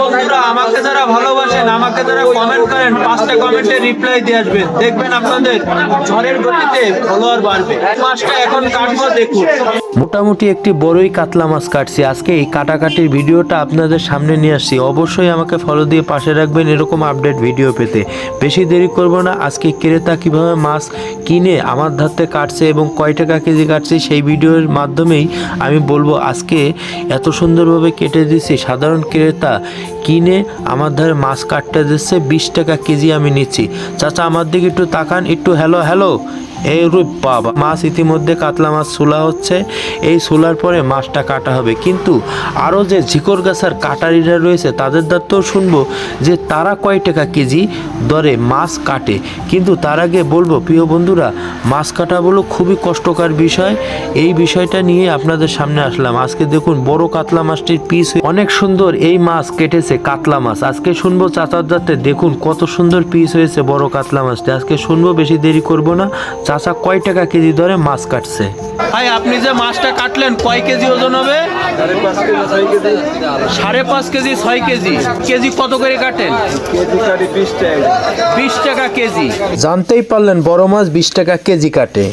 বন্ধুরা, আমাকে যারা ভালোবাসেন, আমাকে কমেন্ট করেন, পাঁচটা রিপ্লাই দিয়ে আসবেন। দেখবেন আপনাদের ঝড়ের গতিতে ফলোয়ার বাড়বে। মাসটা এখন কাটবো, দেখুন। মোটামুটি একটি বড়ই কাতলা মাছ কাটছি। আজকে এই কাটাকাটির ভিডিওটা আপনাদের সামনে নিয়ে আসছি। অবশ্যই আমাকে ফলো দিয়ে পাশে রাখবেন এরকম আপডেট ভিডিও পেতে। বেশি দেরি করব না। আজকে ক্রেতা কীভাবে মাছ কিনে আমার ধারতে কাটছে এবং কয় টাকা কেজি কাটছে সেই ভিডিওর মাধ্যমেই আমি বলব, আজকে এত সুন্দরভাবে কেটে দিচ্ছি সাধারণ ক্রেতা কিনে আমার ধারে মাছ কাটতে দিচ্ছে, বিশ টাকা কেজি আমি নিচ্ছি। চাচা, আমার দিকে একটু তাকান। একটু হ্যালো হ্যালো এই রূপ বাবা মাছ ইতিমধ্যে কাতলা মাছ সোলা হচ্ছে। এই সোলার পরে মাছটা কাটা হবে। কিন্তু আরও যে ঝিকর গাছার কাটারিরা রয়েছে, তাদের তো শুনব যে তারা কয় টাকা কেজি দরে মাছ কাটে। কিন্তু তার আগে বলব, প্রিয় বন্ধুরা, মাছ কাটা বলো খুবই কষ্টকর বিষয়। এই বিষয়টা নিয়ে আপনাদের সামনে আসলাম। আজকে দেখুন বড় কাতলা মাছটির পিস অনেক সুন্দর এই মাছ কেটেছে, কাতলা মাছ। আজকে শুনব চাচার যাতে দেখুন কত সুন্দর পিস হয়েছে বড় কাতলা মাছটি। আজকে শুনব বেশি দেরি করব না। চাচা কয় টাকা কেজি ধরে মাছ কাটছে? ভাই আপনি যে মাছটা কাটলেন কয় কেজি ওজন হবে? সাড়ে পাঁচ কেজি ছয় কেজি। কেজি কত করে কাটেন? বিশ টাকা কেজি। জানতেই পারলেন বড় মাছ বিশ টাকা কেজি কাটে।